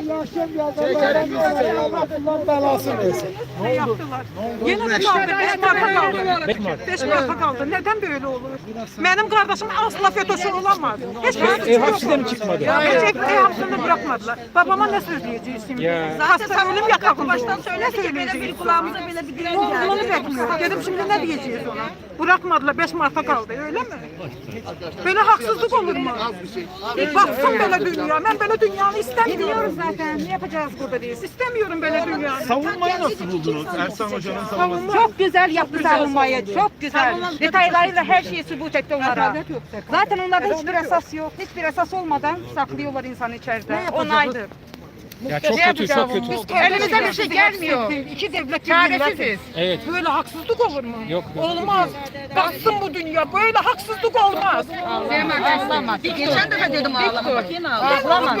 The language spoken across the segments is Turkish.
yaşayan bir dolayı Allah bundan belasını versin. Ne yaptılar? Yine de kaldı. Beş marka kaldı. Beş marka kaldı. Neden böyle olur? Benim kardeşim asla FETÖ'sü olamaz. Hiç Ev hapsinden mi çıkmadı? Hiç ev, hapsinde bırakmadılar. Babama ne söyleyeceğiz şimdi? Ya. Hasta ölüm yakakında. Baştan söyle söyleyeceğiz. kulağımıza böyle bir diren Onu bekliyor. Dedim şimdi ne diyeceğiz ona? Bırakmadılar. Beş marka kaldı. Öyle mi? Böyle haksızlık olur mu? Bir baksın böyle dünya. Ben böyle dünyanı istemiyorum zaten. Ne yapacağız burada diye. İstemiyorum böyle dünyanı. Savunmayı nasıl buldunuz Ersan Hoca'nın savunması? Çok güzel yaptı savunmayı. Çok güzel. Detaylarıyla her şeyi sübut etti onlara. Zaten onlarda hiçbir esas yok. Hiçbir esas olmadan saklıyorlar insanı içeride. On aydır. Ya çok kötü, çok kötü. Elimizden bir şey gelmiyor. İki devlet Çaresiziz. Evet. Böyle haksızlık olur mu? Yok, yok. Olmaz. Baksın bu dünya. Böyle haksızlık olmaz. Ağlama. Geçen defa dedim ağlama. Bak yine ağlama.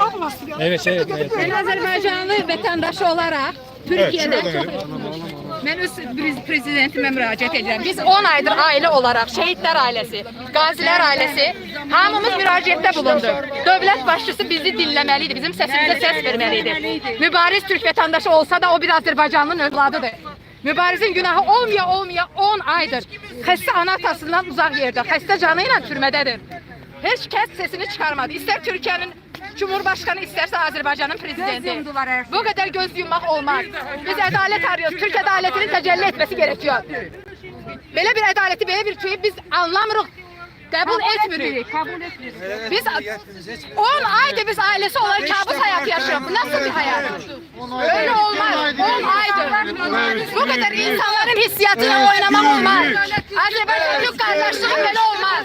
Ablası ya. Evet, evet, evet. Ben Azerbaycanlı vatandaş olarak Türkiye'de çok ben öz pre- prezidentime müracaat edirəm. Biz 10 aydır aile olarak şehitler ailesi, gaziler ailesi hamımız müracaatdə bulunduk. Dövlət başçısı bizi dinləməlidir, bizim sesimize ses vermelidir. Mübariz Türk vatandaşı olsa da o bir Azerbaycanlının evladıdır. Mübarizin günahı olmaya olmaya 10 aydır. Xəstə ana atasından uzaq yerdə, xəstə canı ilə türmədədir. Heç kəs sesini çıxarmadı. İstər Türkiyənin Cumhurbaşkanı isterse Azerbaycan'ın prezidenti. Bu kadar göz yummak olmaz. Biz adalet arıyoruz. Türk adaletinin tecelli etmesi gerekiyor. Böyle bir adaleti, böyle bir şeyi biz anlamırıq. Kabul etmiyoruz. Biz 10 aydır biz ailesi olarak kabus hayatı yaşıyoruz. Bu nasıl bir hayat? Öyle olmaz. 10 aydır. Bu kadar insanların hissiyatıyla oynamak olmaz. Azerbaycan Türk kardeşliği böyle olmaz.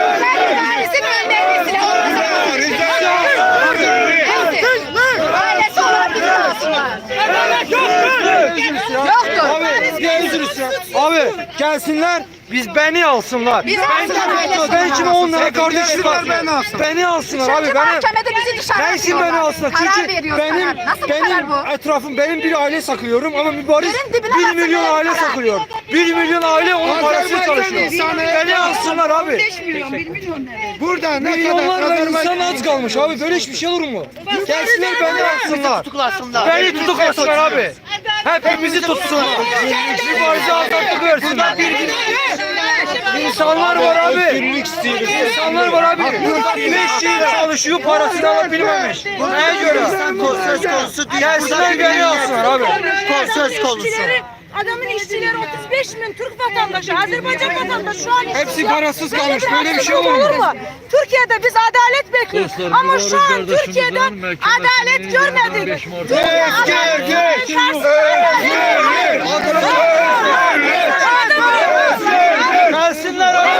Ailesinin önderlisine Ailesi olan bizi alsınlar. Yoktur. Abi gelsinler biz beni alsınlar. Bizi alsınlar ailesi. Ben kim onlara kardeşlik var. beni alsın. Beni alsınlar abi. Beni, mahkemede bizi dışarı ben beni alsınlar? Karar Çünkü benim. Nasıl bir benim karar bu? etrafım benim bir aile saklıyorum ama mübariz Benim dibine 1 baksana milyon aile karar. sakılıyor. 1 milyon aile onun parasını çalışıyor. Beni alsınlar abi. Burada ne kadar Milyonlarla insan aç kalmış abi. Böyle hiçbir şey olur mu? Gelsinler beni alsınlar. Beni tutuklasınlar abi. Hepimizi tutsunlar. Mübarize azatlık versinler. İnsanlar var abi. İnsanlar var abi. 5 yıl çalışıyor parasını alabilmemiş. Neye göre? söz konusu Gelsinler beni alsınlar abi. söz konusu. Adamın işçileri 35 bin Türk vatandaşı, Azerbaycan vatandaşı şu an Hepsi parasız kalmış. Böyle bir şey olur mu? Türkiye'de biz adalet bekliyoruz. Ama şu an Türkiye'den adalet görmedik. Türkiye Gelsinler abi.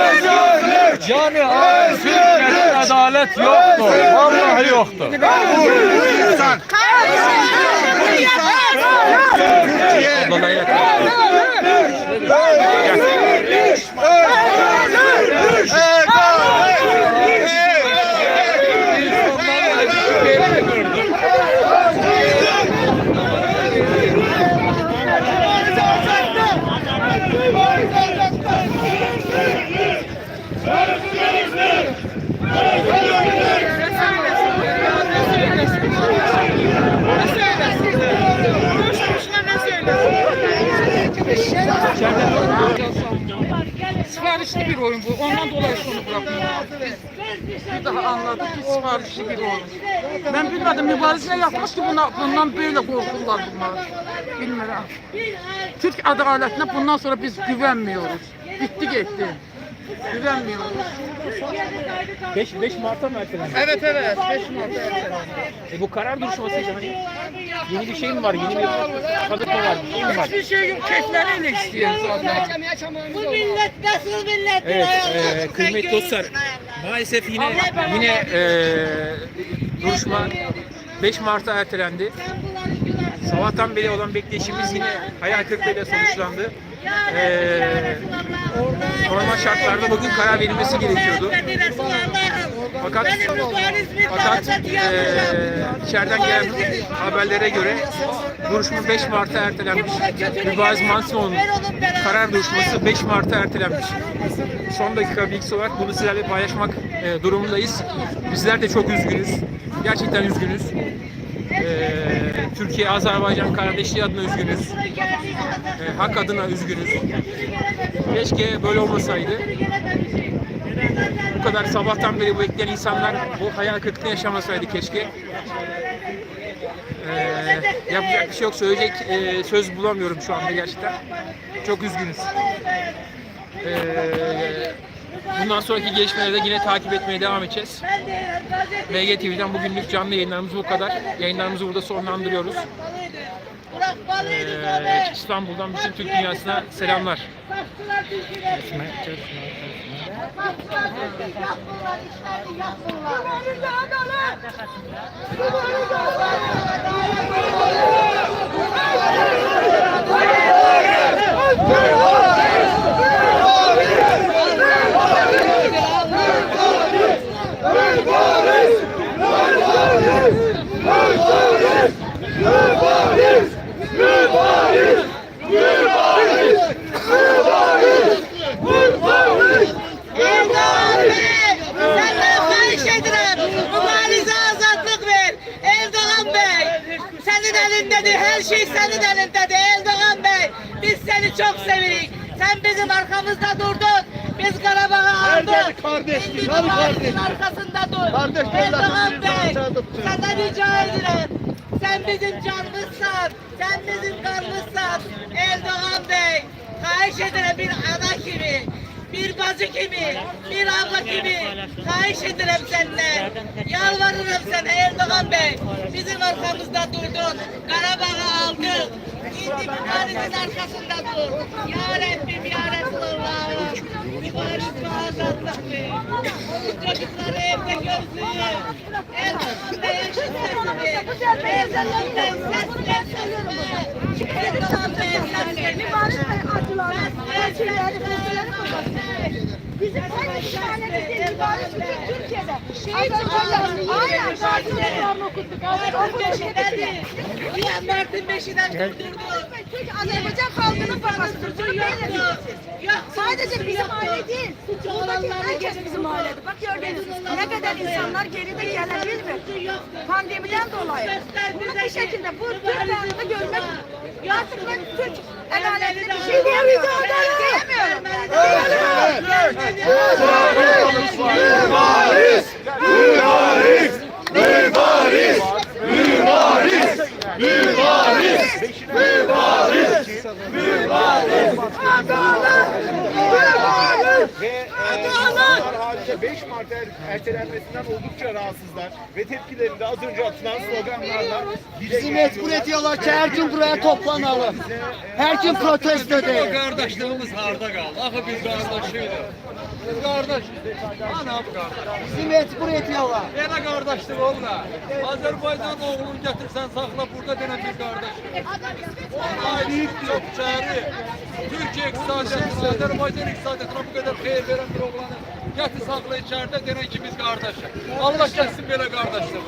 Yani abi. Adalet yoktur. Vallahi yoktur. Ablanayla. Siparişli bir oyun bu. Ondan dolayı şunu bırakmıyorum. Bir daha anladım ki siparişli bir oyun. Ben bilmedim mübarize yapmış ki buna, bundan böyle korkullar bunlar. Bilmiyorum. Türk adaletine bundan sonra biz güvenmiyoruz. Bitti gitti. Güvenmiyoruz. 5, 5 Mart'a mı ertelendi? Evet evet. 5 Mart'ta ertelendi. E bu karar duruşmasıydı hani yeni bir şey mi var? Yeni bir kadık mı var? Bir şey mi var? Hiçbir şey yok. Keyifleriyle istiyor zaten. Evet, e, kıymetli dostlar. Maalesef yine yine e, duruşma 5 Mart'a ertelendi. Sabahtan beri olan bekleyişimiz yine hayal kırıklığıyla sonuçlandı. E, normal şartlarda bugün karar verilmesi gerekiyordu. Fakat fakat eee içeriden gelen haberlere göre duruşma 5 Mart'a ertelenmiş. Mübariz Mansinoğlu'nun karar duruşması 5 Mart'a ertelenmiş. Son dakika bilgisi olarak bunu sizlerle paylaşmak eee, durumundayız. Bizler de çok üzgünüz. Gerçekten üzgünüz. Eee, Türkiye Azerbaycan kardeşliği adına üzgünüz. Eee, hak adına üzgünüz. Keşke böyle olmasaydı. Bu kadar sabahtan beri bekleyen insanlar bu hayal kırıklığını yaşamasaydı keşke. Ee, yapacak bir şey yok. Söyleyecek e, söz bulamıyorum şu anda gerçekten. Çok üzgünüz. Ee, bundan sonraki gelişmeleri de yine takip etmeye devam edeceğiz. MG TV'den bugünlük canlı yayınlarımız bu kadar. Yayınlarımızı burada sonlandırıyoruz. Ee, İstanbul'dan bütün Türk dünyasına selamlar. Erdoğan Bey, senden xahiş edirəm, mübarizə azadlıq ver. Erdoğan Bey, senin elindedir, her şey senin elindedir. Erdoğan Bey, biz seni çok sevirik. Sen bizim arkamızda durdun. Biz Karabağ'ı aldık. kardeşlik, Şimdi hadi mübarizenin kardeş. arkasında dur. Kardeş, Erdoğan Bey, senden rica ederim. Sen bizim canımızsan, sen bizim kanımızsan. Erdoğan Bey, xahiş ederim bir ana kimi, bir bacı kimi, bir abla kimi. Xahiş ederim senden. Yalvarırım sen Erdoğan Bey. Bizim arkamızda durdun. Karabağ'ı aldık. Şimdi mübarizin arkasında dur. Ya Rabbim ya Resulallah. Mübariz ve azadlık ver. Çocukları evde gözlüğü. Erdoğan Bey eşit sesini. Erdoğan Bey ses sesini. Erdoğan Bey ses sesini. Bizim tek işaretimizin mübarek bütün Türkiye'de. Şehit hocamızı aynen Gazi'de okuttuk. Mert'in beşinden durdurdu. Çünkü Azerbaycan halkının babasıdır. Bunu Yoktu. Yok. Sadece bizim aile değil. Buradaki herkes bizim ailede. Bak gördünüz ne kadar insanlar geride gelebilir mi? Pandemiden dolayı. Bunu bir şekilde bu Türk halkını görmek artık ben Türk adaletine bir şey diyemiyorum. Diyemiyorum. Ve insanlar halinde 5 Mart er- ertelenmesinden oldukça rahatsızlar. Ve tepkilerinde az önce atılan sloganlarla Bizi mecbur ediyorlar ki her gün buraya toplanalım. Her gün protesto edelim. Kardeşliğimiz harda kaldı. Akı biz kardeşiyiz. Biz kardeş. Ana bu kardeş. Bizi mecbur ediyorlar. Yana kardeşlik oğla. Azerbaycan oğlunu getirsen sakla burada denen bir kardeş. Ayrı çok çare. Türkiye iktisadiyatına, Azerbaycan iktisadiyatına bu kadar hayır veren bir oğlanı getir sakla içeride denen ki biz kardeş. Allah gelsin böyle kardeşliği.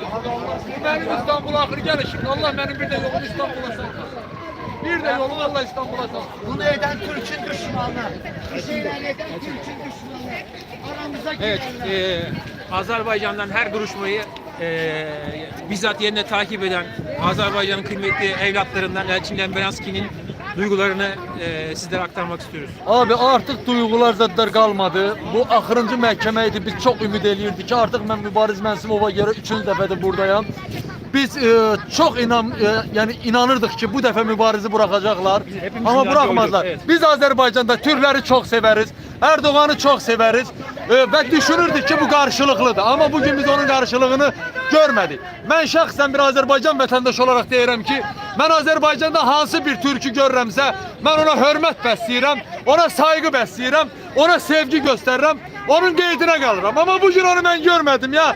Bu benim İstanbul'a ahır gelişim. Allah benim bir de yolumu İstanbul'a sallasın. Bir de yolumu Allah İstanbul'a sallasın. Bunu eden Türk'ün düşmanı. Bir şeyler eden Türk'ün düşmanı. Aramıza Evet, girenler. e, Azerbaycan'dan her duruşmayı e, bizzat yerine takip eden Azerbaycan'ın kıymetli evlatlarından Elçin Lemberanski'nin duygularını e, sizlere aktarmak istiyoruz. Abi artık duygular zaten kalmadı. Bu ahırıncı məhkəmə. Biz çok ümid eləyirdik ki, artık ben Mübariz Mənsimova göre üçüncü dəfədir buradayım. Biz e, çok inan, e, yani inanırdık ki bu dəfə mübarizi bırakacaklar. Ama koyduk, evet. Biz Azerbaycan'da Türkleri çok severiz. Erdoğan'ı çok severiz. E, ve düşünürdük ki bu karşılıklıdır. Ama bugün biz onun karşılığını görmedik. Ben şahsen bir Azerbaycan vətəndaşı olarak deyirəm ki, ben Azerbaycanda hansı bir türkü görürəmsə, ben ona hörmət bəsləyirəm, ona saygı bəsləyirəm, ona sevgi göstərirəm, onun qeydinə qalıram. Ama bugün onu ben görmedim ya.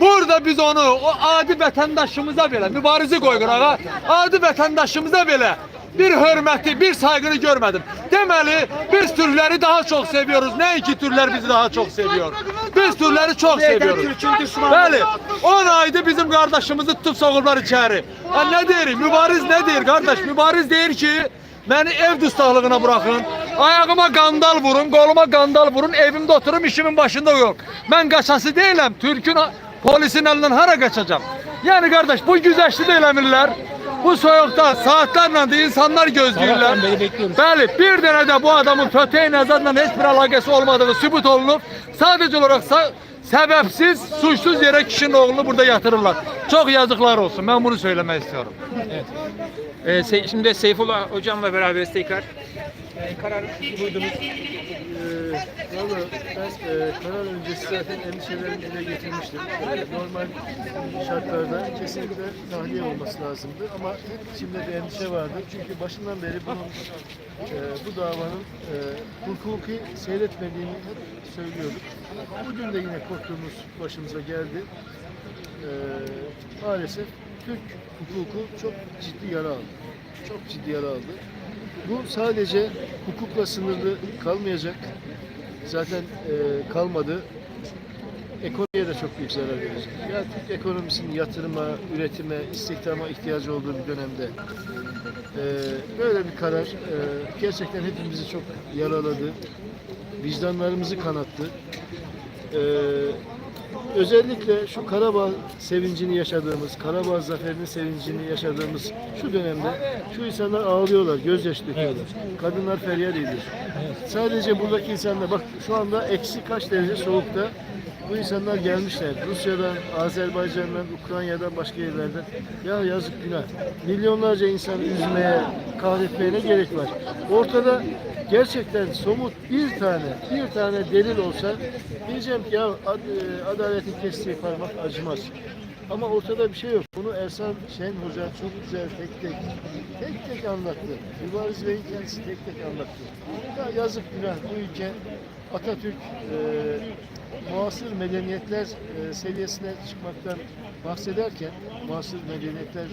Burada biz onu o adi vətəndaşımıza belə mübarizi qoy qırağa. Adi vətəndaşımıza belə bir hörməti, bir saygını görmedim. Deməli biz Türkləri daha çok seviyoruz. Nəinki Türklər bizi daha çok seviyor. Biz Türkleri çok seviyoruz. Bəli, 10 aydır bizim kardeşimizi tutup soğurlar içeri. Ha, ne derim? Mübariz ne der kardeş? Mübariz deyir ki, beni ev dustaqlığına bırakın. Ayağıma qandal vurun, koluma qandal vurun, evimde oturum, işimin başında yok. Ben kaçası değilim. Türk'ün polisin elinden hara kaçacağım? Yani kardeş bu güzeşli de eləmirlər. Bu soyuqda saatlerlə de insanlar bekliyoruz. Bəli, bir də bu adamın Föteyn Azadla heç bir əlaqəsi olmadığı sübut olunub. Sadəcə olaraq sa səbəbsiz, suçsuz yerə kişinin oğlunu burada yatırırlar. Çok yazıklar olsun. Ben bunu söylemek istiyorum. Ee, Se- şimdi Seyfullah hocamla beraberiz tekrar. Ee, karar duydunuz. Valla ben e, karar öncesi zaten endişelerimi dile getirmiştim. E, normal şartlarda kesinlikle tahliye olması lazımdı ama içimde bir endişe vardı. Çünkü başından beri bunun e, bu davanın e, hukuki seyretmediğini hep söylüyorduk. Bugün de yine korktuğumuz başımıza geldi. E, maalesef Türk hukuku çok ciddi yara aldı. Çok ciddi yara aldı. Bu sadece hukukla sınırlı kalmayacak. Zaten e, kalmadı. Ekonomiye de çok büyük zarar verecek. Ya Türk ekonomisinin yatırıma, üretime, istihdama ihtiyacı olduğu bir dönemde e, böyle bir karar e, gerçekten hepimizi çok yaraladı. Vicdanlarımızı kanattı. E, özellikle şu Karabağ sevincini yaşadığımız, Karabağ zaferinin sevincini yaşadığımız şu dönemde şu insanlar ağlıyorlar, gözyaşı döküyorlar. Kadınlar feryat ediyor. Sadece buradaki insanlar bak şu anda eksi kaç derece soğukta bu insanlar gelmişler. Rusya'dan, Azerbaycan'dan, Ukrayna'dan başka yerlerden. Ya yazık günah. Milyonlarca insanı üzmeye, kahretmeye ne gerek var? Ortada gerçekten somut bir tane, bir tane delil olsa diyeceğim ki ya ad- e, adaletin kestiği parmak acımaz. Ama ortada bir şey yok. Bunu Ersan Şen Hoca çok güzel tek tek tek tek anlattı. Mübariz Bey'in kendisi tek tek anlattı. Ya yazık günah bu ülke Atatürk e, muasır medeniyetler e, seviyesine çıkmaktan bahsederken, muasır medeniyetler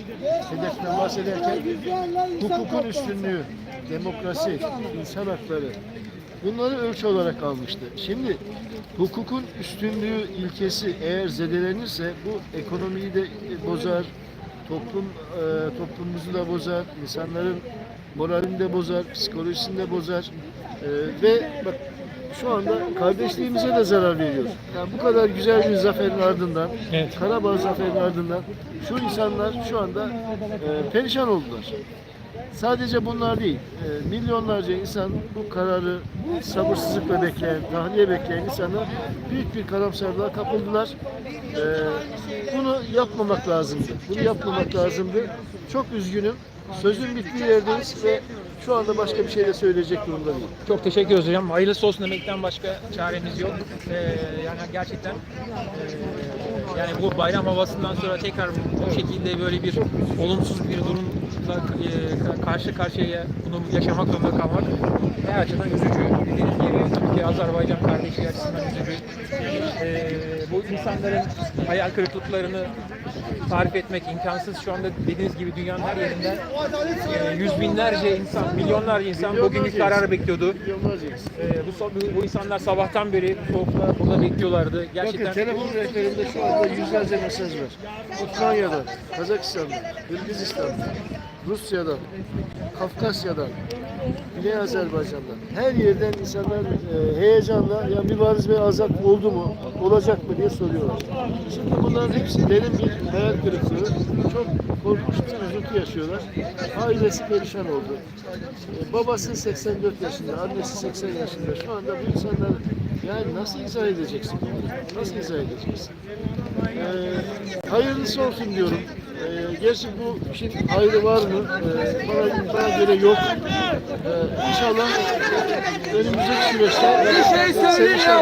hedefinden bahsederken hukukun üstünlüğü, demokrasi, insan hakları bunları ölçü olarak almıştı. Şimdi hukukun üstünlüğü ilkesi eğer zedelenirse bu ekonomiyi de bozar, toplum e, toplumumuzu da bozar, insanların moralini de bozar, psikolojisini de bozar. E, ve bak şu anda kardeşliğimize de zarar veriyor. Yani bu kadar güzel bir zaferin ardından, Evet. Karabağ zaferinin ardından şu insanlar şu anda e, perişan oldular. Sadece bunlar değil, e, milyonlarca insan bu kararı sabırsızlıkla bekleyen, tahliye bekleyen insanlar büyük bir karamsarlığa kapıldılar. E, bunu yapmamak lazımdı. Bunu yapmamak lazımdı. Çok üzgünüm. Sözün bittiği yerdeyiz ve şu anda başka bir şey de söyleyecek durumda değilim. Çok teşekkür ediyoruz hocam. Hayırlısı olsun demekten başka çaremiz yok. Ee, yani gerçekten ee, yani bu bayram havasından sonra tekrar bu şekilde böyle bir olumsuz bir durumla ee, karşı karşıya bunu yaşamak zorunda kalmak her açıdan üzücü. Dediğiniz gibi Türkiye Azerbaycan kardeşliği açısından üzücü. Ee, bu insanların hayal kırıklıklarını tarif etmek imkansız. Şu anda dediğiniz gibi dünyanın her yerinden ee, yüz binlerce insan, milyonlarca insan bugün bir karar bekliyordu. Ee, bu, so- bu insanlar sabahtan beri soğukta burada bekliyorlardı. Gerçekten Bakın telefon rehberimde şu anda yüzlerce mesaj var. Ukrayna'dan, Kazakistan'dan, Kırgızistan'dan, Rusya'dan, Kafkasya'dan, Güney Azerbaycan'dan her yerden insanlar e, heyecanla ya Mübariz Bey azat oldu mu, olacak mı diye soruyorlar. Şimdi bunların hepsi derin bir hayal kırıklığı. Çok korkunç bir üzüntü yaşıyorlar. Ailesi perişan oldu. E, babası 84 yaşında, annesi 80 yaşında. Şu anda bu insanlar yani nasıl izah edeceksin? Nasıl izah edeceksin? Ee, hayırlısı olsun diyorum. Ee, gerçi bu işin hayrı var mı? Ee, bana, bana göre yok. Ee, inşallah önümüzdeki süreçte bir şey söyleyeyim ya,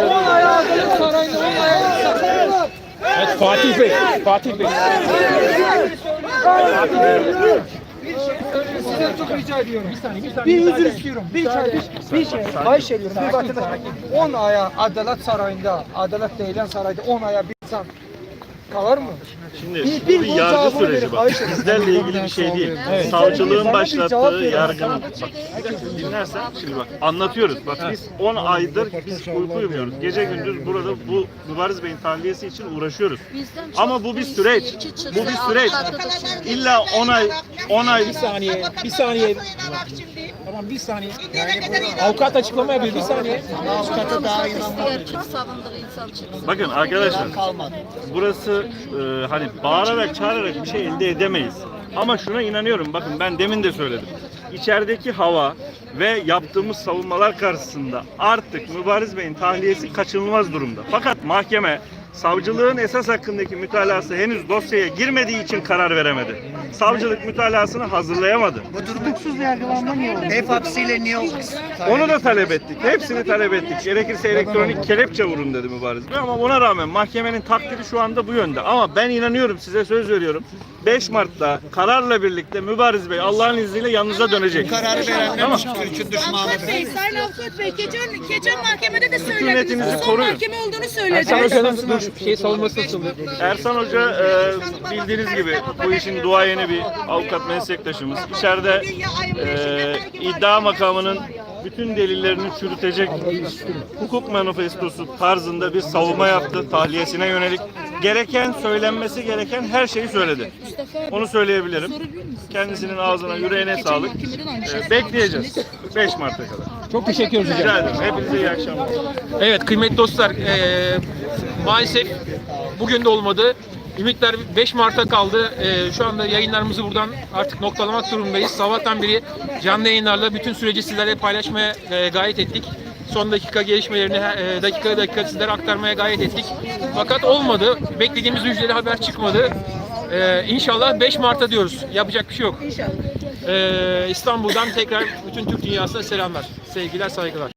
Evet, Fatih Bey, Fatih Bey. Sizden çok rica ediyorum. Bir saniye, bir saniye. Bir özür istiyorum. Bir şey, bir şey. Xahiş ediyorum. Bir vatandaş 10 aya Adalet Sarayında, Adalet deyilen sarayda 10 aya bir insan Kalır mı? Şimdi bu bir yargı süreci bak. Bizlerle ilgili bir şey değil. Savcılığın başlattığı yargının. Bak bir dinlersen şimdi bak anlatıyoruz. Bak biz 10 aydır biz uyku uyumuyoruz. Gece gündüz burada bu Mübariz Bey'in tahliyesi için uğraşıyoruz. Ama bu bir süreç. Bu bir süreç. İlla 10 ay 10 ay Bir saniye, bir saniye. Tamam bir saniye. Avukat açıklama yapıyor bir saniye. Avukata daha inanmam. Çok savunduğu insan çıksın. Bakın arkadaşlar Kalmadı. burası e, hani bağırarak çağırarak bir şey elde edemeyiz. Ama şuna inanıyorum bakın ben demin de söyledim. İçerideki hava ve yaptığımız savunmalar karşısında artık Mübariz Bey'in tahliyesi kaçınılmaz durumda. Fakat mahkeme savcılığın esas hakkındaki mütalası henüz dosyaya girmediği için karar veremedi. Savcılık mütalasını hazırlayamadı. Bu tutuksuz yargılanma niye oldu? Ev hapsiyle niye oldu? Onu da talep ettik. Hepsini talep ettik. Gerekirse elektronik kelepçe vurun dedi Mübariz Bey. Ama buna rağmen mahkemenin takdiri şu anda bu yönde. Ama ben inanıyorum size söz veriyorum. 5 Mart'ta kararla birlikte Mübariz Bey Allah'ın izniyle yanınıza dönecek. Kararı verenler Tamam. Türk'ün düşmanıdır. Bey, Sayın Avukat Bey, geçen, geçen mahkemede de söylediniz. Son koruyun. mahkeme olduğunu söylediniz. Dur, şey savunması nasıldı? Ersan Hoca e, bildiğiniz gibi bu işin duayeni bir avukat meslektaşımız. İçeride e, iddia makamının bütün delillerini çürütecek hukuk manifestosu tarzında bir savunma yaptı tahliyesine yönelik. Gereken söylenmesi gereken her şeyi söyledi. Onu söyleyebilirim. Kendisinin ağzına yüreğine sağlık. E, bekleyeceğiz 5 Mart'a kadar. Çok teşekkür ederiz hocam. Rica ederim. Hepinize iyi akşamlar. Evet kıymetli dostlar eee, maalesef bugün de olmadı. Ümitler 5 Mart'a kaldı. Eee, şu anda yayınlarımızı buradan artık noktalamak durumundayız. Sabahtan beri canlı yayınlarla bütün süreci sizlerle paylaşmaya eee, gayret ettik. Son dakika gelişmelerini eee, dakika dakika sizlere aktarmaya gayret ettik. Fakat olmadı. Beklediğimiz müjdeli haber çıkmadı. Eee inşallah 5 Mart'a diyoruz. Yapacak bir şey yok. İnşallah. İstanbul'dan tekrar bütün Türk dünyasına selamlar. Sevgiler, saygılar.